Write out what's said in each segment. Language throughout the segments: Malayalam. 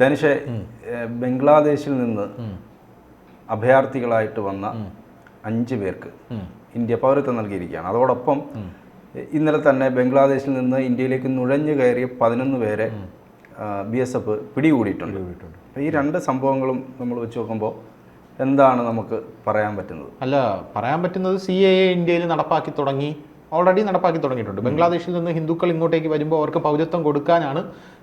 ധനുഷെ ബംഗ്ലാദേശിൽ നിന്ന് അഭയാർത്ഥികളായിട്ട് വന്ന അഞ്ച് പേർക്ക് ഇന്ത്യ പൗരത്വം നൽകിയിരിക്കുകയാണ്. അതോടൊപ്പം ഇന്നലെ തന്നെ ബംഗ്ലാദേശിൽ നിന്ന് ഇന്ത്യയിലേക്ക് നുഴഞ്ഞു കയറിയ പതിനൊന്ന് പേരെ ബി എസ് എഫ് പിടികൂടിയിട്ടുണ്ട്. ഈ രണ്ട് സംഭവങ്ങളും നമ്മൾ വെച്ച് നോക്കുമ്പോൾ എന്താണ് നമുക്ക് പറയാൻ പറ്റുന്നത്? അല്ല പറയാൻ പറ്റുന്നത് സി എ ഇന്ത്യയിൽ നടപ്പാക്കി തുടങ്ങി. ഓൾറെഡി നടപ്പാക്കി തുടങ്ങിയിട്ടുണ്ട്. ബംഗ്ലാദേശിൽ നിന്ന് ഹിന്ദുക്കൾ ഇങ്ങോട്ടേക്ക് വരുമ്പോൾ അവർക്ക് പൗരത്വം കൊടുക്കാനാണ്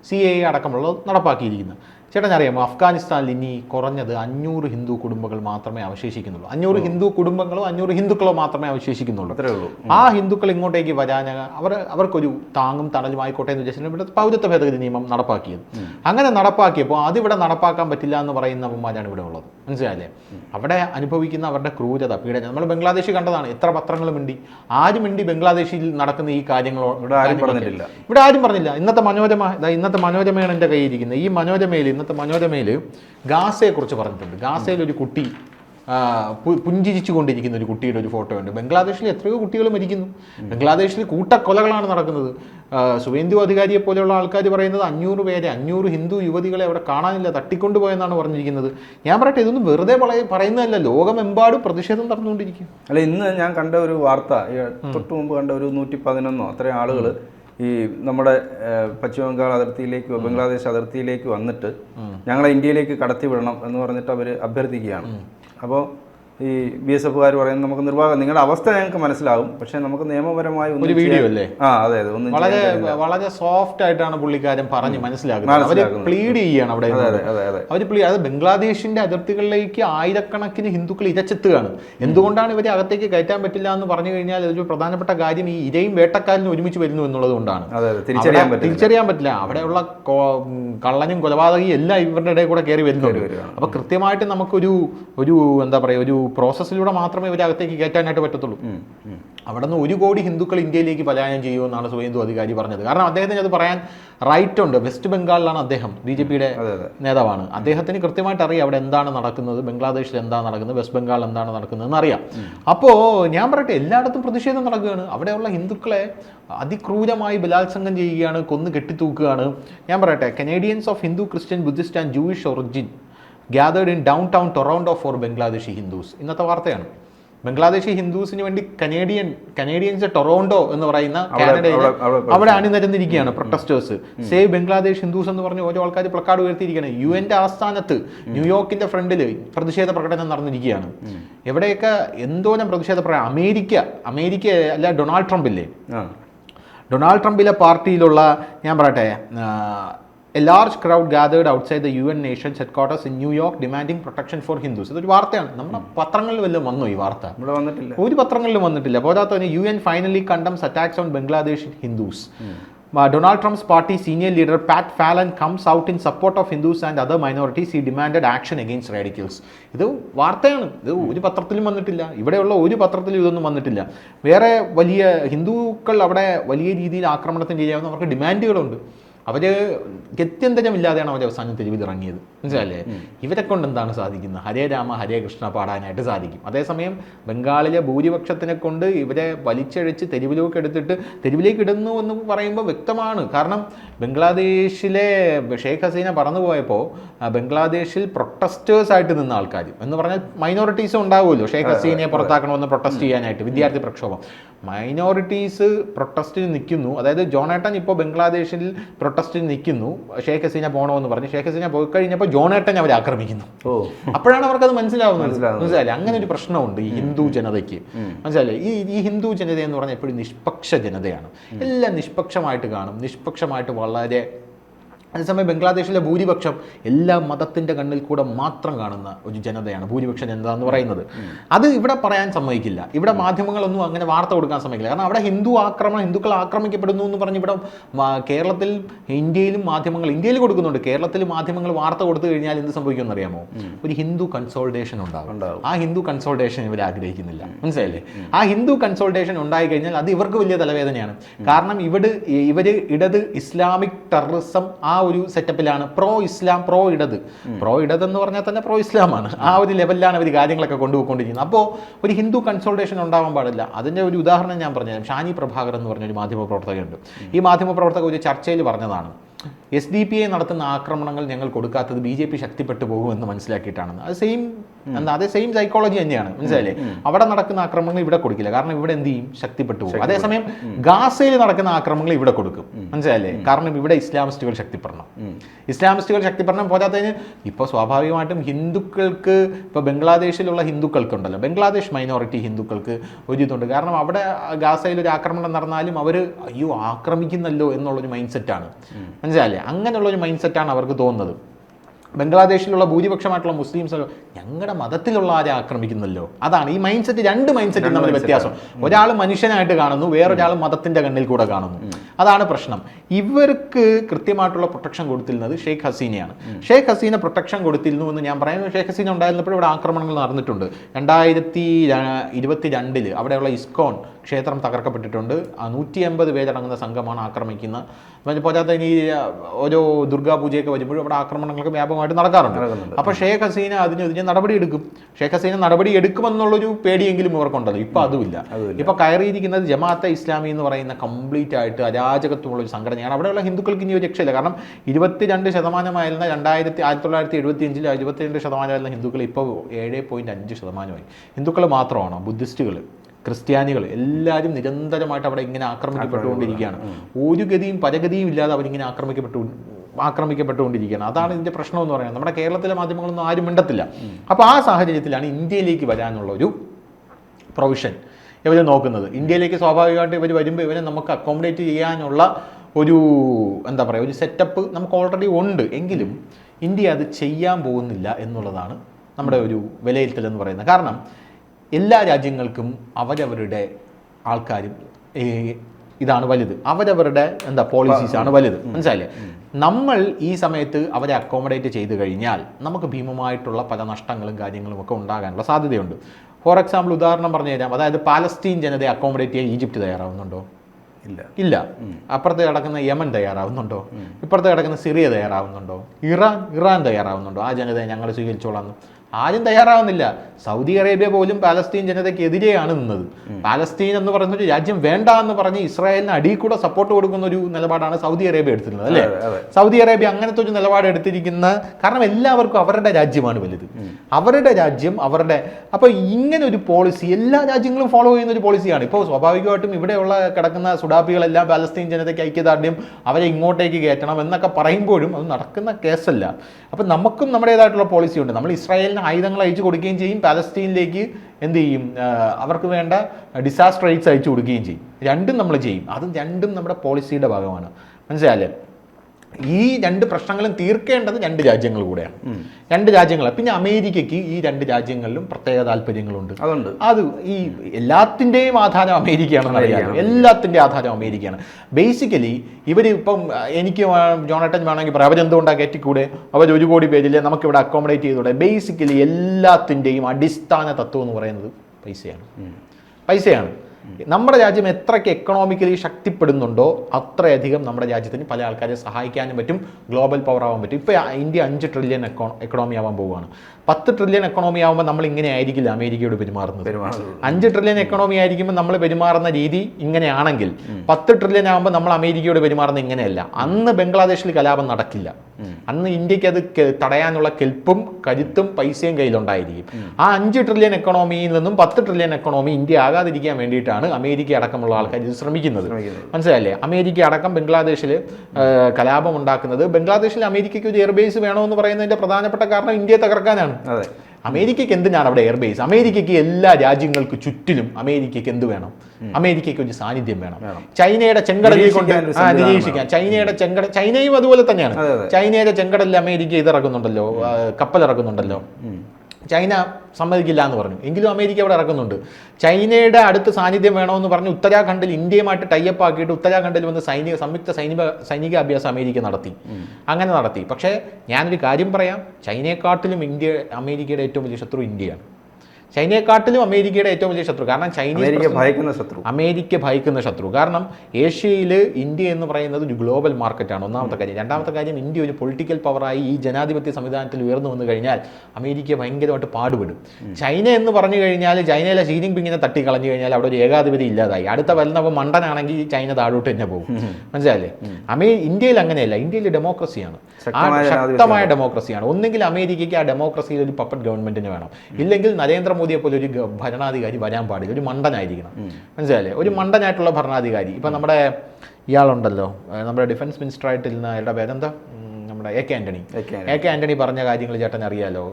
സി എ അടക്കമുള്ളത് നടപ്പാക്കിയിരിക്കുന്നത്. ചേട്ടൻ അറിയാമോ അഫ്ഗാനിസ്ഥാനിൽ ഇനി കുറഞ്ഞത് അഞ്ഞൂറ് ഹിന്ദു കുടുംബങ്ങൾ മാത്രമേ അവശേഷിക്കുന്നുള്ളൂ. അഞ്ഞൂറ് ഹിന്ദു കുടുംബങ്ങളോ അഞ്ഞൂറ് ഹിന്ദുക്കളോ മാത്രമേ അവശേഷിക്കുന്നുള്ളൂ. അത്രേ ഉള്ളൂ. ആ ഹിന്ദുക്കൾ ഇങ്ങോട്ടേക്ക് വരാൻ അവർ അവർക്കൊരു താങ്ങും തണലും ആയിക്കോട്ടെ എന്ന് വിചാരിച്ചിട്ട് ഇവിടെ പൗരത്വ ഭേദഗതി നിയമം നടപ്പാക്കിയത്. അങ്ങനെ നടപ്പാക്കിയപ്പോൾ അതിവിടെ നടപ്പാക്കാൻ പറ്റില്ല എന്ന് പറയുന്ന പറയുന്നവന്മാരാണ് ഇവിടെ ഉള്ളത്. മനസ്സിലായില്ലേ? അവിടെ അനുഭവിക്കുന്ന അവരുടെ ക്രൂരത പീഡനം. നമ്മൾ ബംഗ്ലാദേശിൽ കണ്ടതാണ് എത്ര പത്രങ്ങൾ മിണ്ടി. ആരും മിണ്ടി ബംഗ്ലാദേശിൽ നടക്കുന്ന ഈ കാര്യങ്ങളോ ഇവിടെ ആരും പറഞ്ഞിട്ടില്ല. ഇവിടെ ആരും പറഞ്ഞില്ല. ഇന്നത്തെ മനോരമ ഇന്നത്തെ മനോരമയാണ് എന്റെ കയ്യിൽ ഇരിക്കുന്നത് ഈ മനോരമയിൽ ഇന്നത്തെ മനോരമയിൽ ഗാസയെക്കുറിച്ച് പറഞ്ഞിട്ടുണ്ട്. ഗാസയിൽ ഒരു കുട്ടി ആ, പു- പുഞ്ചിരിച്ചു കൊണ്ടിരിക്കുന്ന ഒരു കുട്ടിയുടെ ഒരു ഫോട്ടോ ഉണ്ട്. ബംഗ്ലാദേശിൽ എത്രയോ കുട്ടികൾ മരിക്കുന്നു. ബംഗ്ലാദേശിൽ കൂട്ടക്കൊലകളാണ് നടക്കുന്നത്. സുവേന്ദു അധികാരിയെ പോലെയുള്ള ആൾക്കാർ പറയുന്നത് അഞ്ഞൂറ് പേരെ അഞ്ഞൂറ് ഹിന്ദു യുവതികളെ അവിടെ കാണാനില്ല തട്ടിക്കൊണ്ടുപോയെന്നാണ് പറഞ്ഞിരിക്കുന്നത്. ഞാൻ പറയട്ടെ ഇതൊന്നും വെറുതെ പറയ- പറയുന്നതല്ല. ലോകമെമ്പാടും പ്രതിഷേധം നടന്നുകൊണ്ടിരിക്കും അല്ല ഇന്ന് ഞാൻ കണ്ട ഒരു വാർത്ത തൊട്ട് മുമ്പ് കണ്ട ഒരു നൂറ്റി പതിനൊന്നോ അത്രയും ആളുകൾ ഈ നമ്മുടെ പശ്ചിമ ബംഗാൾ അതിർത്തിയിലേക്ക് ബംഗ്ലാദേശ് അതിർത്തിയിലേക്ക് വന്നിട്ട് ഞങ്ങളെ ഇന്ത്യയിലേക്ക് കടത്തിവിടണം എന്ന് പറഞ്ഞിട്ട് അവർ അഭ്യർത്ഥിക്കുകയാണ്. അപ്പോൾ ഈ ബി എസ് എഫുകാർ പറയുന്നത് നമുക്ക് നിർവാഹം നിങ്ങളുടെ അവസ്ഥ ഞങ്ങൾക്ക് മനസ്സിലാവും പക്ഷേ നമുക്ക് നിയമപരമായി ഒന്നും ഒരു വീഡിയോ അല്ലേ? ആ അതെ അതെ ഒന്നും വളരെ വളരെ സോഫ്റ്റ് ആയിട്ടാണ് പുള്ളിക്കാരൻ പറഞ്ഞ് മനസ്സിലാക്കുന്നത്. അവർ പ്ലീഡ് ചെയ്യാണ് അവിടെ അതെ അതെ അതെ അതെ. അവർ പ്ലീ അത് ബംഗ്ലാദേശിന്റെ അതിർത്തികളിലേക്ക് ആയിരക്കണക്കിന് ഹിന്ദുക്കൾ ഇരച്ചെത്തുകയാണ്. എന്തുകൊണ്ടാണ് ഇവരെ അകത്തേക്ക് കയറ്റാൻ പറ്റില്ല എന്ന് പറഞ്ഞു കഴിഞ്ഞാൽ അതൊരു പ്രധാനപ്പെട്ട കാര്യം ഈ ഇരയും വേട്ടക്കാരനും ഒരുമിച്ച് വരുന്നു എന്നുള്ളത് കൊണ്ടാണ്. അതെ അതെ തിരിച്ചറിയാൻ പറ്റില്ല. തിരിച്ചറിയാൻ പറ്റില്ല. അവിടെയുള്ള കള്ളനും കൊലപാതകയും എല്ലാം ഇവരുടെ ഇടയിൽ കൂടെ കയറി വരുന്നുണ്ട്. അപ്പൊ കൃത്യമായിട്ട് നമുക്കൊരു ഒരു എന്താ പറയുക ഒരു പ്രോസസ്സിലൂടെ മാത്രമേ ഇവരകത്തേക്ക് കയറ്റാനായിട്ട് പറ്റത്തുള്ളൂ. അവിടെ നിന്ന് ഒരു കോടി ഹിന്ദുക്കൾ ഇന്ത്യയിലേക്ക് പലായനം ചെയ്യുമെന്നാണ് സുവേന്ദു അധികാരി പറഞ്ഞത്. കാരണം അദ്ദേഹത്തിന് അത് പറയാൻ റൈറ്റ് ഉണ്ട്. വെസ്റ്റ് ബംഗാളിലാണ് അദ്ദേഹം ബി ജെ പിയുടെ നേതാവാണ്. അദ്ദേഹത്തിന് കൃത്യമായിട്ട് അറിയാം അവിടെ എന്താണ് നടക്കുന്നത് ബംഗ്ലാദേശിൽ എന്താണ് നടക്കുന്നത് വെസ്റ്റ് ബംഗാളിൽ എന്താണ് നടക്കുന്നതെന്ന് എന്നറിയാം അപ്പോൾ ഞാൻ പറയട്ടെ എല്ലായിടത്തും പ്രതിഷേധം നടക്കുകയാണ്. അവിടെയുള്ള ഹിന്ദുക്കളെ അതിക്രൂരമായി ബലാത്സംഗം ചെയ്യുകയാണ് കൊന്ന് കെട്ടിത്തൂക്കുകയാണ്. ഞാൻ പറയട്ടെ Canadians of Hindu Christian Buddhist and Jewish origin gathered in downtown Toronto for Bangladeshi Hindus ഇന്നത്തെ വാർത്തയാണ്. ബംഗ്ലാദേശി ഹിന്ദുസിന് വേണ്ടി കനേഡിയൻ കനേഡിയൻസ് ടൊറോണ്ടോ എന്ന് പറയുന്ന കാനഡയിലെ അവിടെ- അണിനിരന്നിരിക്കുകയാണ് പ്രൊട്ടസ്റ്റേഴ്സ് സേവ് ബംഗ്ലാദേശ് ഹിന്ദുസ് എന്ന് പറഞ്ഞ് ഓരോ ആൾക്കാർ പ്ലക്കാർഡ് ഉയർത്തിയിരിക്കുകയാണ്. യു എന്റെ ആസ്ഥാനത്ത് ന്യൂയോർക്കിന്റെ ഫ്രണ്ടിൽ പ്രതിഷേധ പ്രകടനം നടന്നിരിക്കുകയാണ്. എവിടെയൊക്കെ എന്തോരം പ്രതിഷേധ പ്രകടനം അമേരിക്ക അമേരിക്ക അല്ല ഡൊണാൾഡ് ട്രംപ് ഇല്ലേ ഡൊണാൾഡ് ട്രംപിലെ പാർട്ടിയിലുള്ള ഞാൻ പറയട്ടെ a large crowd gathered outside the U N nations headquarters in New York demanding protection for Hindus ഇതൊരു വാർത്തയാണ്. നമ്മുടെ പത്രങ്ങളിൽ വല്ലതും വന്നു ഈ വാർത്ത? വന്നിട്ടില്ല. ഒരു പത്രങ്ങളിലും വന്നിട്ടില്ല. പോരാത്ത U N finally condemns attacks on Bangladesh Hindus Donald Trump's party senior leader Pat Fallon comes out in support of Hindus and other minorities ഈ ഡിമാൻഡഡ് ആക്ഷൻ അഗെയിൻസ്റ്റ് റാഡിക്കൽസ് ഇത് വാർത്തയാണ്. ഇത് ഒരു പത്രത്തിലും വന്നിട്ടില്ല. ഇവിടെയുള്ള ഒരു പത്രത്തിലും ഇതൊന്നും വന്നിട്ടില്ല. വേറെ വലിയ ഹിന്ദുക്കൾ അവിടെ വലിയ രീതിയിൽ ആക്രമണത്തിന് ചെയ്യാവുന്ന അവർക്ക് ഡിമാൻഡുകളുണ്ട് അവർ ഗത്യന്തരമില്ലാതെയാണ് അവർ അവസാനത്തെ ജീവിതം ഇറങ്ങിയത്. മനസ്സിലല്ലേ ഇവരെ കൊണ്ട് എന്താണ് സാധിക്കുന്നത്? ഹരേ രാമ ഹരേ കൃഷ്ണ പാടാനായിട്ട് സാധിക്കും. അതേസമയം ബംഗാളിലെ ഭൂരിപക്ഷത്തിനെ കൊണ്ട് ഇവരെ വലിച്ചഴിച്ച് തെരുവിലേക്ക് എടുത്തിട്ട് തെരുവിലേക്ക് ഇടുന്നു എന്ന് പറയുമ്പോൾ വ്യക്തമാണ്. കാരണം ബംഗ്ലാദേശിലെ ഷെയ്ഖ് ഹസീന പറന്നു പോയപ്പോൾ ബംഗ്ലാദേശിൽ പ്രൊട്ടസ്റ്റേഴ്സ് ആയിട്ട് നിന്ന ആൾക്കാർ എന്ന് പറഞ്ഞാൽ മൈനോറിറ്റീസ് ഉണ്ടാവുമല്ലോ. ഷെയ്ഖ് ഹസീനയെ പുറത്താക്കണമെന്ന് പ്രൊട്ടസ്റ്റ് ചെയ്യാനായിട്ട് വിദ്യാർത്ഥി പ്രക്ഷോഭം. മൈനോറിറ്റീസ് പ്രൊട്ടസ്റ്റിന് നിൽക്കുന്നു. അതായത് ജോണേട്ടൻ ഇപ്പോൾ ബംഗ്ലാദേശിൽ പ്രൊട്ടസ്റ്റിന് നിൽക്കുന്നു. ഷേഖ് ഹസീന പോകണമെന്ന് പറഞ്ഞു. ഷേഖ് ഹസീന പോയി കഴിഞ്ഞപ്പോൾ ജോണേട്ടൻ അവർ ആക്രമിക്കുന്നു. അപ്പോഴാണ് അവർക്കത് മനസ്സിലാവുന്നത്. മനസ്സിലാവുന്നത്. മനസ്സിലായില്ലേ? അങ്ങനെ ഒരു പ്രശ്നമുണ്ട് ഈ ഹിന്ദു ജനതയ്ക്ക്. മനസ്സിലായില്ലേ? ഈ ഈ ഹിന്ദു ജനത എന്ന് പറഞ്ഞാൽ എപ്പോഴും നിഷ്പക്ഷ ജനതയാണ്. എല്ലാം നിഷ്പക്ഷമായിട്ട് കാണും. നിഷ്പക്ഷമായിട്ട് വളരെ അതേസമയം ബംഗ്ലാദേശിലെ ഭൂരിപക്ഷം എല്ലാ മതത്തിന്റെ കണ്ണിൽ കൂടെ മാത്രം കാണുന്ന ഒരു ജനതയാണ്. ഭൂരിപക്ഷ ജനത എന്ന് പറയുന്നത് അത് ഇവിടെ പറയാൻ സമ്മതിക്കില്ല. ഇവിടെ മാധ്യമങ്ങളൊന്നും അങ്ങനെ വാർത്ത കൊടുക്കാൻ സമ്മതിക്കില്ല. കാരണം അവിടെ ഹിന്ദു ആക്രമണം ഹിന്ദുക്കൾ ആക്രമിക്കപ്പെടുന്നു എന്ന് പറഞ്ഞ് ഇവിടെ കേരളത്തിൽ ഇന്ത്യയിലും മാധ്യമങ്ങൾ ഇന്ത്യയിൽ കൊടുക്കുന്നുണ്ട്. കേരളത്തിൽ മാധ്യമങ്ങൾ വാർത്ത കൊടുത്തു കഴിഞ്ഞാൽ എന്ത് സംഭവിക്കുമെന്ന് അറിയാമോ? ഒരു ഹിന്ദു കൺസോൾട്ടേഷൻ ഉണ്ടാകും. ആ ഹിന്ദു കൺസോൾട്ടേഷൻ ഇവർ ആഗ്രഹിക്കുന്നില്ല. മനസ്സിലായില്ലേ? ആ ഹിന്ദു കൺസോൾട്ടേഷൻ ഉണ്ടായി കഴിഞ്ഞാൽ അത് ഇവർക്ക് വലിയ തലവേദനയാണ്. കാരണം ഇവിടെ ഇവർ ഇടത് ഇസ്ലാമിക് ടെററിസം ആ ഒരു സെറ്റപ്പിലാണ് പ്രോ ഇസ്ലാം പ്രോ ഇടത്. പ്രോ ഇടത് എന്ന് പറഞ്ഞാൽ തന്നെ പ്രോ ഇസ്ലാമാണ് ആ ഒരു ലെവലിലാണ് അവർ കാര്യങ്ങളൊക്കെ കൊണ്ടുപോയിക്കൊണ്ടിരിക്കുന്നത്. അപ്പോൾ ഒരു ഹിന്ദു കൺസോൾട്ടേഷൻ ഉണ്ടാവാൻ പാടില്ല. അതിന്റെ ഒരു ഉദാഹരണം ഞാൻ പറഞ്ഞു ഷാനി പ്രഭാകർ എന്ന് പറഞ്ഞൊരു മാധ്യമ പ്രവർത്തകയുണ്ട്. ഈ മാധ്യമ പ്രവർത്തക ഒരു ചർച്ചയിൽ പറഞ്ഞതാണ്. എസ് ഡി പി ഐ നടത്തുന്ന ആക്രമണങ്ങൾ ഞങ്ങൾ കൊടുക്കാത്തത് ബി ജെ പി ശക്തിപ്പെട്ടു പോകുമെന്ന് മനസ്സിലാക്കിയിട്ടാണെന്ന്. അത് സെയിം എന്താ അതേ സെയിം സൈക്കോളജി തന്നെയാണ്. മനസ്സിലായില്ലേ? അവിടെ നടക്കുന്ന ആക്രമണങ്ങൾ ഇവിടെ കൊടുക്കില്ല. കാരണം ഇവിടെ എന്ത് ചെയ്യും? ശക്തിപ്പെട്ടു പോകും. അതേസമയം ഗാസയിൽ നടക്കുന്ന ആക്രമണങ്ങൾ ഇവിടെ കൊടുക്കും. മനസ്സിലായില്ലേ? കാരണം ഇവിടെ ഇസ്ലാമിസ്റ്റുകൾ ശക്തിപ്പെടണം. ഇസ്ലാമിസ്റ്റുകൾ ശക്തിപ്പെടണം പോരാത്തതിന് ഇപ്പോൾ സ്വാഭാവികമായിട്ടും ഹിന്ദുക്കൾക്ക് ഇപ്പോൾ ബംഗ്ലാദേശിലുള്ള ഹിന്ദുക്കൾക്കുണ്ടല്ലോ. ബംഗ്ലാദേശ് മൈനോറിറ്റി ഹിന്ദുക്കൾക്ക് ഒരു ഇതുണ്ട്. കാരണം അവിടെ ഗാസയിൽ ഒരു ആക്രമണം നടന്നാലും അവർ അയ്യോ ആക്രമിക്കുന്നല്ലോ എന്നുള്ളൊരു മൈൻഡ് സെറ്റാണ് മനസ്സിലായില്ലേ? അങ്ങനെയുള്ള ഒരു മൈൻഡ് സെറ്റാണ് അവർക്ക് തോന്നുന്നത്. ബംഗ്ലാദേശിലുള്ള ഭൂരിപക്ഷമായിട്ടുള്ള മുസ്ലിംസ് ഞങ്ങളുടെ മതത്തിലുള്ള ആരെ ആക്രമിക്കുന്നല്ലോ? അതാണ് ഈ മൈൻഡ് സെറ്റ് രണ്ട് മൈൻഡ് സെറ്റും തമ്മിൽ വ്യത്യാസം. ഒരാൾ മനുഷ്യനായിട്ട് കാണുന്നു വേറൊരാൾ മതത്തിന്റെ കണ്ണിൽ കൂടെ കാണുന്നു. അതാണ് പ്രശ്നം. ഇവർക്ക് കൃത്യമായിട്ടുള്ള പ്രൊട്ടക്ഷൻ കൊടുത്തിരുന്നത് ഷെയ്ഖ് ഹസീനയാണ്. ഷെയ്ഖ് ഹസീന പ്രൊട്ടക്ഷൻ കൊടുത്തിരുന്നു എന്ന് ഞാൻ പറയുന്നത് ഷെയ്ഖ് ഹസീന ഉണ്ടായിരുന്നപ്പോൾ ഇവിടെ ആക്രമണങ്ങൾ നടന്നിട്ടുണ്ട്. രണ്ടായിരത്തി ഇരുപത്തി രണ്ടിൽ അവിടെയുള്ള ഇസ്കോൺ ക്ഷേത്രം തകർക്കപ്പെട്ടിട്ടുണ്ട്. നൂറ്റി അമ്പത് പേരടങ്ങുന്ന സംഘമാണ് ആക്രമിക്കുന്നത് പോരാത്ത ഇനി ഓരോ ദുർഗാപൂജയൊക്കെ വരുമ്പോഴും അവിടെ ആക്രമണങ്ങളൊക്കെ വ്യാപകമായിട്ട് നടക്കാറുണ്ട്. അപ്പോൾ ഷേഖ് ഹസീന അതിനെതിരെ നടപടി എടുക്കും ഷേഖ് ഹസീന നടപടി എടുക്കുമെന്നുള്ളൊരു പേടിയെങ്കിലും ഇവർക്കുണ്ടല്ലോ. ഇപ്പൊ അതുമില്ല. അതുമില്ല. ഇപ്പൊ കയറിയിരിക്കുന്നത് ജമാഅത്തെ ഇസ്ലാമി എന്ന് പറയുന്ന കംപ്ലീറ്റ് ആയിട്ട് അരാജകത്വമുള്ള ഒരു സംഘടനയാണ്. അവിടെയുള്ള ഹിന്ദുക്കൾക്ക് ഇനി ഒരു രക്ഷയില്ല. കാരണം ഇരുപത്തിരണ്ട് ശതമാനമായിരുന്ന രണ്ടായിരത്തി ആയിരത്തി തൊള്ളായിരത്തി എഴുപത്തി അഞ്ചിൽ ഇരുപത്തിരണ്ട് ശതമാനമായിരുന്ന ഹിന്ദുക്കൾ ഇപ്പോൾ ഏഴ് പോയിന്റ് അഞ്ച് ശതമാനമായി. ഹിന്ദുക്കൾ മാത്രമാണോ? ബുദ്ധിസ്റ്റുകൾ ക്രിസ്ത്യാനികൾ എല്ലാവരും നിരന്തരമായിട്ട് അവിടെ ഇങ്ങനെ ആക്രമിക്കപ്പെട്ടുകൊണ്ടിരിക്കുകയാണ്. ഒരു ഗതിയും പരഗതിയും ഇല്ലാതെ അവരിങ്ങനെ ആക്രമിക്കപ്പെട്ടു. ആക്രമിക്കപ്പെട്ടുകൊണ്ടിരിക്കുകയാണ്. അതാണ് ഇതിന്റെ പ്രശ്നം എന്ന് പറയുന്നത്. നമ്മുടെ കേരളത്തിലെ മാധ്യമങ്ങളൊന്നും ആരും മിണ്ടത്തില്ല. അപ്പോൾ ആ സാഹചര്യത്തിലാണ് ഇന്ത്യയിലേക്ക് വരാനുള്ള ഒരു പ്രൊവിഷൻ ഇവർ നോക്കുന്നത്. ഇന്ത്യയിലേക്ക് സ്വാഭാവികമായിട്ട് ഇവർ വരുമ്പോൾ ഇവരെ നമുക്ക് അക്കോമഡേറ്റ് ചെയ്യാനുള്ള ഒരു എന്താ പറയുക ഒരു സെറ്റപ്പ് നമുക്ക് ഓൾറെഡി ഉണ്ട്. എങ്കിലും ഇന്ത്യ അത് ചെയ്യാൻ പോകുന്നില്ല എന്നുള്ളതാണ് നമ്മുടെ ഒരു വിലയിരുത്തൽ എന്ന് പറയുന്നത്. കാരണം എല്ലാ രാജ്യങ്ങൾക്കും അവരവരുടെ ആൾക്കാരും ഇതാണ് വലുത്. അവരവരുടെ എന്താ പോളിസീസാണ് വലുത്. മനസ്സിലായില്ലേ? നമ്മൾ ഈ സമയത്ത് അവരെ അക്കോമഡേറ്റ് ചെയ്ത് കഴിഞ്ഞാൽ നമുക്ക് ഭീമമായിട്ടുള്ള പല നഷ്ടങ്ങളും കാര്യങ്ങളും ഒക്കെ ഉണ്ടാകാനുള്ള സാധ്യതയുണ്ട്. ഫോർ എക്സാമ്പിൾ ഉദാഹരണം പറഞ്ഞു തരാം അതായത് പാലസ്തീൻ ജനതയെ അക്കോമഡേറ്റ് ചെയ്യാൻ ഈജിപ്റ്റ് തയ്യാറാവുന്നുണ്ടോ? ഇല്ല. ഇല്ല. അപ്പുറത്ത് കിടക്കുന്ന യമൻ തയ്യാറാവുന്നുണ്ടോ? ഇപ്പുറത്ത് കിടക്കുന്ന സിറിയ തയ്യാറാവുന്നുണ്ടോ? ഇറാൻ ഇറാൻ തയ്യാറാവുന്നുണ്ടോ? ആ ജനതയെ ഞങ്ങൾ സ്വീകരിച്ചോളാം. ആരും തയ്യാറാവുന്നില്ല. സൗദി അറേബ്യ പോലും പാലസ്തീൻ ജനതയ്ക്ക് എതിരെയാണ് നിന്നത് പാലസ്തീൻ എന്ന് പറയുന്ന ഒരു രാജ്യം വേണ്ട എന്ന് പറഞ്ഞ് ഇസ്രായേലിന് അടിയിൽ കൂടെ സപ്പോർട്ട് കൊടുക്കുന്ന ഒരു നിലപാടാണ് സൗദി അറേബ്യ എടുത്തിരുന്നത് അല്ലേ. സൗദി അറേബ്യ അങ്ങനത്തെ ഒരു നിലപാട് എടുത്തിരിക്കുന്ന കാരണം എല്ലാവർക്കും അവരുടെ രാജ്യമാണ് വലുത്. അവരുടെ രാജ്യം അവരുടെ അപ്പോൾ ഇങ്ങനെ ഒരു പോളിസി എല്ലാ രാജ്യങ്ങളും ഫോളോ ചെയ്യുന്ന ഒരു പോളിസിയാണ് ഇപ്പോൾ സ്വാഭാവികമായിട്ടും ഇവിടെയുള്ള കിടക്കുന്ന സുഡാപ്പികളെല്ലാം പാലസ്തീൻ ജനതയ്ക്ക് ഐക്യദാർഢ്യം അവരെ ഇങ്ങോട്ടേക്ക് കയറ്റണം എന്നൊക്കെ പറയുമ്പോഴും അത് നടക്കുന്ന കേസല്ല. അപ്പം നമുക്കും നമ്മുടേതായിട്ടുള്ള പോളിസി ഉണ്ട്. നമ്മൾ ഇസ്രായേലിന് ആയുധങ്ങൾ അയച്ചു കൊടുക്കുകയും ചെയ്യും. പാലസ്തീനിലേക്ക് എന്ത് ചെയ്യും? അവർക്ക് വേണ്ട ഡിസാസ്റ്റർ റൈറ്റ്സ് അയച്ചു കൊടുക്കുകയും ചെയ്യും. രണ്ടും നമ്മൾ ചെയ്യും. അതും രണ്ടും നമ്മുടെ പോളിസിയുടെ ഭാഗമാണ്. മനസ്സിലായല്ലേ? ഈ രണ്ട് പ്രശ്നങ്ങളും തീർക്കേണ്ടത് രണ്ട് രാജ്യങ്ങൾ കൂടെയാണ്. രണ്ട് രാജ്യങ്ങൾ പിന്നെ അമേരിക്കയ്ക്ക് ഈ രണ്ട് രാജ്യങ്ങളിലും പ്രത്യേക താല്പര്യങ്ങളുണ്ട്. അതുണ്ട്. അത് ഈ എല്ലാത്തിന്റെയും ആധാരം അമേരിക്കയാണെന്ന് അറിയാം എല്ലാത്തിന്റെ ആധാരം അമേരിക്കയാണ്. ബേസിക്കലി ഇവർ ഇപ്പം എനിക്ക് ജോണട്ടൻ വേണമെങ്കിൽ പറയാം. അവരെന്തുകൊണ്ടാണ് കയറ്റിക്കൂടെ? അവർ ഒരു കോടി പേരില്ലേ? നമുക്കിവിടെ അക്കോമഡേറ്റ് ചെയ്തൂടെ ബേസിക്കലി എല്ലാത്തിന്റെയും അടിസ്ഥാന തത്വം എന്ന് പറയുന്നത് പൈസയാണ്. പൈസയാണ്. നമ്മുടെ രാജ്യം എത്രയ്ക്ക് എക്കണോമിക്കലി ശക്തിപ്പെടുന്നുണ്ടോ അത്രയധികം നമ്മുടെ രാജ്യത്തിന് പല ആൾക്കാരെ സഹായിക്കാനും പറ്റും ഗ്ലോബൽ പവർ ആവാൻ പറ്റും. ഇപ്പോൾ ഇന്ത്യ അഞ്ച് ട്രില്യൺ എക്കോ എക്കണോമി ആവാൻ പോവുകയാണ്. പത്ത് ട്രില്യൺ എക്കണോമി ആവുമ്പോൾ നമ്മൾ ഇങ്ങനെ ആയിരിക്കില്ല അമേരിക്കയോട് പെരുമാറുന്നത്. അഞ്ച് ട്രില്യൺ എക്കണോമി ആയിരിക്കുമ്പോൾ നമ്മൾ പെരുമാറുന്ന രീതി ഇങ്ങനെയാണെങ്കിൽ പത്ത് ട്രില്യൺ ആവുമ്പോൾ നമ്മൾ അമേരിക്കയോട് പെരുമാറുന്നത് ഇങ്ങനെയല്ല. അന്ന് ബംഗ്ലാദേശിൽ കലാപം നടക്കില്ല. അന്ന് ഇന്ത്യയ്ക്ക് അത് തടയാനുള്ള കെൽപ്പും കരുത്തും പൈസയും കയ്യിലുണ്ടായിരിക്കും. ആ അഞ്ച് ട്രില്യൺ എക്കണോമിയിൽ നിന്നും പത്ത് ട്രില്യൺ എക്കണോമി ഇന്ത്യ ആകാതിരിക്കാൻ വേണ്ടിയിട്ടാണ് അമേരിക്ക അടക്കമുള്ള ആൾക്കാർ ഇത് ശ്രമിക്കുന്നത്. മനസ്സിലായില്ലേ? അമേരിക്ക അടക്കം ബംഗ്ലാദേശിൽ കലാപം ഉണ്ടാക്കുന്നത് ബംഗ്ലാദേശിൽ അമേരിക്കയ്ക്ക് ഒരു എയർബേസ് വേണമെന്ന് പറയുന്നതിന്റെ പ്രധാനപ്പെട്ട കാരണം ഇന്ത്യയെ തകർക്കാനാണ്. അതെ. അമേരിക്കയ്ക്ക് എന്തിനാണ് അവിടെ എയർബേസ് അമേരിക്കയ്ക്ക് എല്ലാ രാജ്യങ്ങൾക്ക് ചുറ്റിലും അമേരിക്കയ്ക്ക് എന്ത് വേണം? അമേരിക്കയ്ക്ക് ഒരു സാന്നിധ്യം വേണം. ചൈനയുടെ ചെങ്കടലിൽ കൊണ്ട് നിരീക്ഷിക്കാം ചൈനയുടെ ചെങ്കട ചൈനയും അതുപോലെ തന്നെയാണ്. ചൈനയുടെ ചെങ്കടലിൽ അമേരിക്ക ഇതിറക്കുന്നുണ്ടല്ലോ കപ്പൽ കപ്പലിറക്കുന്നുണ്ടല്ലോ ചൈന സമ്മതിക്കില്ല എന്ന് പറഞ്ഞു. എങ്കിലും അമേരിക്ക അവിടെ ഇറക്കുന്നുണ്ട്. ചൈനയുടെ അടുത്ത് സാന്നിധ്യം വേണമെന്ന് പറഞ്ഞ് ഉത്തരാഖണ്ഡിൽ ഇന്ത്യയുമായിട്ട് ടൈപ്പ് ആക്കിയിട്ട് ഉത്തരാഖണ്ഡിൽ വന്ന് സൈനിക സംയുക്ത സൈനിക സൈനിക അഭ്യാസം അമേരിക്ക നടത്തി. അങ്ങനെ നടത്തി. പക്ഷേ ഞാനൊരു കാര്യം പറയാം. ചൈനയെക്കാട്ടിലും ഇന്ത്യ അമേരിക്കയുടെ ഏറ്റവും വലിയ ശത്രു ഇന്ത്യയാണ്. ചൈനയെക്കാട്ടിലും അമേരിക്കയുടെ ഏറ്റവും വലിയ ശത്രു. കാരണം ചൈനീസ് ഭയക്കുന്ന ശത്രു. അമേരിക്ക ഭയക്കുന്ന ശത്രു. കാരണം ഏഷ്യയിൽ ഇന്ത്യ എന്ന് പറയുന്നത് ഒരു ഗ്ലോബൽ മാർക്കറ്റാണ്. ഒന്നാമത്തെ കാര്യം. രണ്ടാമത്തെ കാര്യം ഇന്ത്യ ഒരു പൊളിറ്റിക്കൽ പവറായി ഈ ജനാധിപത്യ സംവിധാനത്തിൽ ഉയർന്നു വന്നു കഴിഞ്ഞാൽ അമേരിക്ക ഭയങ്കരമായിട്ട് പാടുപെടും. ചൈന എന്ന് പറഞ്ഞു കഴിഞ്ഞാൽ ചൈനയിലെ ഷീ ജിൻപിങ്ങിനെ തട്ടി കളഞ്ഞു കഴിഞ്ഞാൽ അവിടെ ഒരു ഏകാധിപതി ഇല്ലാതായി. അടുത്ത വരുന്നപ്പോൾ മണ്ടനാണെങ്കിൽ ചൈന താഴോട്ട് തന്നെ പോകും. മനസ്സിലായില്ലേ? അമേ ഇന്ത്യയിൽ അങ്ങനെയല്ല. ഇന്ത്യയിൽ ഡെമോക്രസിയാണ്. ശക്തമായ ഡെമോക്രസിയാണ്. ഒന്നെങ്കിൽ അമേരിക്കയ്ക്ക് ആ ഡെമോക്രസിയിൽ ഒരു പപ്പറ്റ് ഗവൺമെന്റിന് വേണം. ഇല്ലെങ്കിൽ നരേന്ദ്രമോദിയെ പോലെ ഒരു ഭരണാധികാരി വരാൻ പാടില്ല. ഒരു മണ്ടനായിരിക്കണം. മനസ്സിലായില്ലേ? ഒരു മണ്ടനായിട്ടുള്ള ഭരണാധികാരി. ഇപ്പം നമ്മുടെ ഇയാളുണ്ടല്ലോ. നമ്മുടെ ഡിഫൻസ് മിനിസ്റ്റർ ആയിട്ടിരുന്ന അയാളുടെ പേരെന്താ നമ്മുടെ A K Antony. A K Antony. പറഞ്ഞ കാര്യങ്ങൾ ചേട്ടൻ അറിയാലോ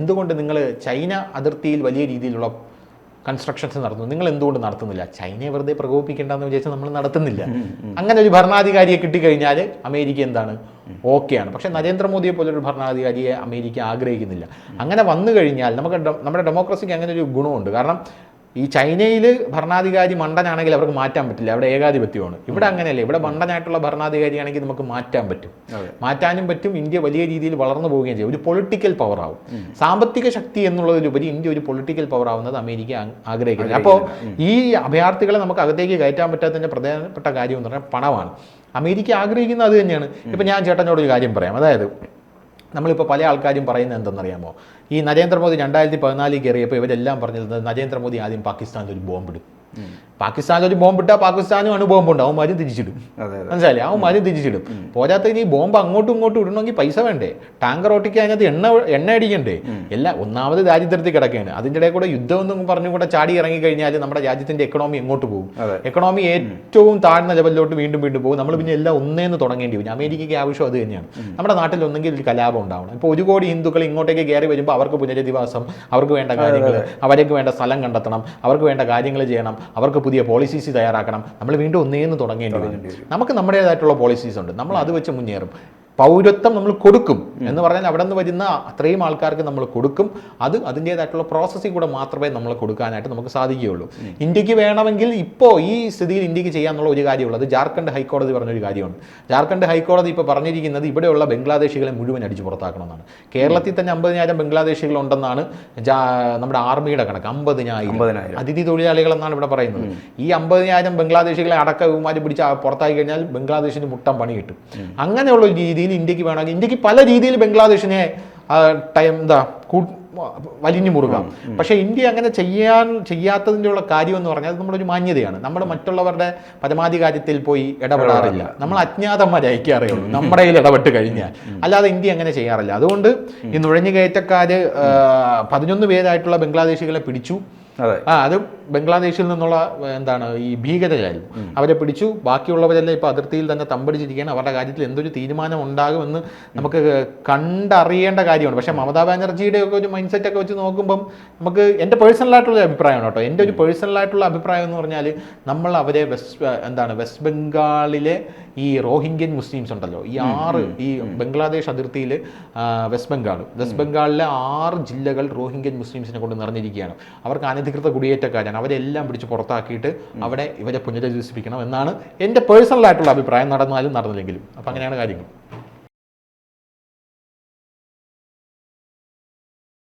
എന്തുകൊണ്ട് നിങ്ങൾ ചൈന അതിർത്തിയിൽ വലിയ രീതിയിലുള്ള കൺസ്ട്രക്ഷൻസ് നടത്തുന്നു നിങ്ങൾ എന്തുകൊണ്ട് നടത്തുന്നില്ല? ചൈനയെ വെറുതെ പ്രകോപിപ്പിക്കേണ്ടെന്ന് വിചാരിച്ചാൽ നമ്മൾ നടത്തുന്നില്ല. അങ്ങനെ ഒരു ഭരണാധികാരിയെ കിട്ടിക്കഴിഞ്ഞാൽ അമേരിക്ക എന്താണ്? ഓക്കെയാണ്. പക്ഷേ നരേന്ദ്രമോദിയെ പോലൊരു ഭരണാധികാരിയെ അമേരിക്ക ആഗ്രഹിക്കുന്നില്ല. അങ്ങനെ വന്നു കഴിഞ്ഞാൽ നമുക്ക് നമ്മുടെ ഡെമോക്രസിക്ക് അങ്ങനെ ഒരു ഗുണമുണ്ട്. കാരണം ഈ ചൈനയിൽ ഭരണാധികാരി മണ്ടനാണെങ്കിൽ അവർക്ക് മാറ്റാൻ പറ്റില്ല. അവിടെ ഏകാധിപത്യമാണ്. ഇവിടെ അങ്ങനെയല്ല. ഇവിടെ മണ്ടനായിട്ടുള്ള ഭരണാധികാരിയാണെങ്കിൽ നമുക്ക് മാറ്റാൻ പറ്റും. മാറ്റാനും പറ്റും. ഇന്ത്യ വലിയ രീതിയിൽ വളർന്നു പോവുകയും ചെയ്യും. ഒരു പൊളിറ്റിക്കൽ പവർ ആവും. സാമ്പത്തിക ശക്തി എന്നുള്ളതിലുപരി ഇന്ത്യ ഒരു പൊളിറ്റിക്കൽ പവർ ആവുന്നത് അമേരിക്ക ആഗ്രഹിക്കുന്നത് അപ്പോൾ ഈ അഭയാർത്ഥികളെ നമുക്ക് അകത്തേക്ക് കയറ്റാൻ പറ്റാത്തതിന്റെ പ്രധാനപ്പെട്ട കാര്യം എന്ന് പറഞ്ഞാൽ പണമാണ്. അമേരിക്ക ആഗ്രഹിക്കുന്നത് അത് തന്നെയാണ്. ഇപ്പം ഞാൻ ചേട്ടനോട് ഒരു കാര്യം പറയാം. അതായത് നമ്മളിപ്പോൾ പല ആൾക്കാരും പറയുന്നത് എന്തെന്നറിയാമോ? ഈ നരേന്ദ്രമോദി രണ്ടായിരത്തി പതിനാലിൽ കയറിയപ്പോൾ ഇവരെല്ലാം പറഞ്ഞിരുന്നത് നരേന്ദ്രമോദി ആദ്യം പാകിസ്ഥാനിൽ ഒരു ബോംബിടും പാകിസ്ഥാനിൽ ഒരു ബോംബ് ഇട്ടാൽ പാകിസ്ഥാനും അണു ബോംബുണ്ട് അവന്മാരും തിരിച്ചിടും. മനസ്സിലായി അവന്മാരും തിരിച്ചിടും. പോരാത്ത ഈ ബോംബ് അങ്ങോട്ടും ഇങ്ങോട്ടും ഇടണമെങ്കിൽ പൈസ വേണ്ടേ? ടാങ്കർ ഓട്ടിക്ക് അതിനകത്ത് എണ്ണ എണ്ണ അടിക്കണ്ടേ? എല്ലാ ഒന്നാമത് ദാരിദ്ര്യത്തിൽ കിടക്കുകയാണ്. അതിന്റെ ഇടയിൽ കൂടെ യുദ്ധം എന്നും പറഞ്ഞു കൂടെ ചാടി ഇറങ്ങി കഴിഞ്ഞാൽ നമ്മുടെ രാജ്യത്തിന്റെ എക്കണോമി എങ്ങോട്ട് പോകും. എക്കണോമി ഏറ്റവും താഴ്ന്ന ലെവലിലോട്ട് വീണ്ടും വീണ്ടും പോകും. നമ്മൾ പിന്നെ എല്ലാം ഒന്നേന്ന് തുടങ്ങേണ്ടി വരും. അമേരിക്കയ്ക്ക് ആവശ്യം അത് തന്നെയാണ്. നമ്മുടെ നാട്ടിൽ ഒന്നെങ്കിൽ ഒരു കലാപം ഉണ്ടാവണം. ഇപ്പോൾ ഒരു കോടി ഹിന്ദുക്കൾ ഇങ്ങോട്ടേക്ക് കയറി വരുമ്പോൾ അവർക്ക് പുനരധിവാസം അവർക്ക് വേണ്ട കാര്യങ്ങൾ അവർക്ക് വേണ്ട സ്ഥലം കണ്ടെത്തണം അവർക്ക് വേണ്ട കാര്യങ്ങൾ ചെയ്യണം അവർക്ക് പുതിയ പോളിസീസ് തയ്യാറാക്കണം. നമ്മൾ വീണ്ടും ഒന്നേന്ന് തുടങ്ങേണ്ടി വരും. നമുക്ക് നമ്മുടേതായിട്ടുള്ള പോളിസീസ് ഉണ്ട്. നമ്മൾ അത് വെച്ച് മുന്നേറും. പൗരത്വം നമ്മൾ കൊടുക്കും എന്ന് പറഞ്ഞാൽ അവിടെ നിന്ന് വരുന്ന അത്രയും ആൾക്കാർക്ക് നമ്മൾ കൊടുക്കും. അത് അതിന്റേതായിട്ടുള്ള പ്രോസസ്സിൽ കൂടെ മാത്രമേ നമ്മൾ കൊടുക്കാനായിട്ട് നമുക്ക് സാധിക്കുകയുള്ളൂ. ഇന്ത്യയ്ക്ക് വേണമെങ്കിൽ ഇപ്പോൾ ഈ സ്ഥിതിയിൽ ഇന്ത്യയ്ക്ക് ചെയ്യാനുള്ള ഒരു കാര്യമുള്ളത് ജാർഖണ്ഡ് ഹൈക്കോടതി പറഞ്ഞൊരു കാര്യമുണ്ട്. ജാർഖണ്ഡ് ഹൈക്കോടതി ഇപ്പോൾ പറഞ്ഞിരിക്കുന്നത് ഇവിടെയുള്ള ബംഗ്ലാദേശികളെ മുഴുവൻ അടിച്ചു പുറത്താക്കണമെന്നാണ്. കേരളത്തിൽ തന്നെ അമ്പതിനായിരം ബംഗ്ലാദേശികൾ ഉണ്ടെന്നാണ് നമ്മുടെ ആർമിയുടെ കണക്ക്. അമ്പതിനായിരം. അതിഥി തൊഴിലാളികൾ എന്നാണ് ഇവിടെ പറയുന്നത്. ഈ അമ്പതിനായിരം ബംഗ്ലാദേശികളെ അടക്ക ഇവന്മാർ പിടിച്ച് പുറത്താക്കി കഴിഞ്ഞാൽ ബംഗ്ലാദേശിന് മുട്ടം പണി കിട്ടും അങ്ങനെയുള്ള ഒരു രീതിയിൽ ഇന്ത്യയ്ക്ക് വേണമെങ്കിൽ ഇന്ത്യയ്ക്ക് പല രീതിയിൽ ബംഗ്ലാദേശിനെ ടൈം എന്താ വലിഞ്ഞു മുറുകാം. പക്ഷേ ഇന്ത്യ അങ്ങനെ ചെയ്യാൻ ചെയ്യാത്തതിന്റെ ഉള്ള കാര്യം എന്ന് പറഞ്ഞാൽ അത് നമ്മുടെ ഒരു മാന്യതയാണ്. നമ്മൾ മറ്റുള്ളവരുടെ പരമാധികാരത്തിൽ പോയി ഇടപെടാറില്ല. നമ്മൾ അജ്ഞാതന്മാരെ അയക്കാറേ ഉള്ളൂ നമ്മുടെ കയ്യിൽ ഇടപെട്ട് കഴിഞ്ഞാൽ. അല്ലാതെ ഇന്ത്യ അങ്ങനെ ചെയ്യാറില്ല. അതുകൊണ്ട് ഈ നുഴഞ്ഞുകയറ്റക്കാര് ആ, പതിനൊന്ന് പേരായിട്ടുള്ള ബംഗ്ലാദേശികളെ പിടിച്ചു. അതെ. ആ അത് ബംഗ്ലാദേശിൽ നിന്നുള്ള എന്താണ് ഈ ഭീകരരായിരുന്നു. അവരെ പിടിച്ചു. ബാക്കിയുള്ളവരെല്ലാം ഇപ്പോൾ അതിർത്തിയിൽ തന്നെ തമ്പടിച്ചിരിക്കുകയാണ്. അവരുടെ കാര്യത്തിൽ എന്തൊരു തീരുമാനം ഉണ്ടാകുമെന്ന് നമുക്ക് കണ്ടറിയേണ്ട കാര്യമാണ്. പക്ഷേ മമതാ ബാനർജിയുടെ ഒക്കെ ഒരു മൈൻഡ് സെറ്റ് ഒക്കെ വെച്ച് നോക്കുമ്പം നമുക്ക് എന്റെ പേഴ്സണലായിട്ടുള്ള അഭിപ്രായമാണ് കേട്ടോ. എന്റെ ഒരു പേഴ്സണലായിട്ടുള്ള അഭിപ്രായം എന്ന് പറഞ്ഞാൽ നമ്മൾ അവരെ വെസ്റ്റ് എന്താണ് വെസ്റ്റ് ബംഗാളിലെ ഈ റോഹിംഗ്യൻ മുസ്ലിംസ് ഉണ്ടല്ലോ. ഈ ആറ് ഈ ബംഗ്ലാദേശ് അതിർത്തിയിൽ വെസ്റ്റ് ബംഗാൾ വെസ്റ്റ് ബംഗാളിലെ ആറ് ജില്ലകൾ റോഹിംഗ്യൻ മുസ്ലിംസിനെ കൊണ്ട് നിറഞ്ഞിരിക്കുകയാണ്. അവർക്ക് അനധികൃത കുടിയേറ്റക്കാരാണ്. അവരെല്ലാം പിടിച്ച് പുറത്താക്കിയിട്ട് അവിടെ ഇവരെ പുനരധിവസിപ്പിക്കണം എന്നാണ് എന്റെ പേഴ്സണലായിട്ടുള്ള അഭിപ്രായം. നടന്നാലും നടന്നില്ലെങ്കിലും. അപ്പം അങ്ങനെയാണ് കാര്യങ്ങൾ.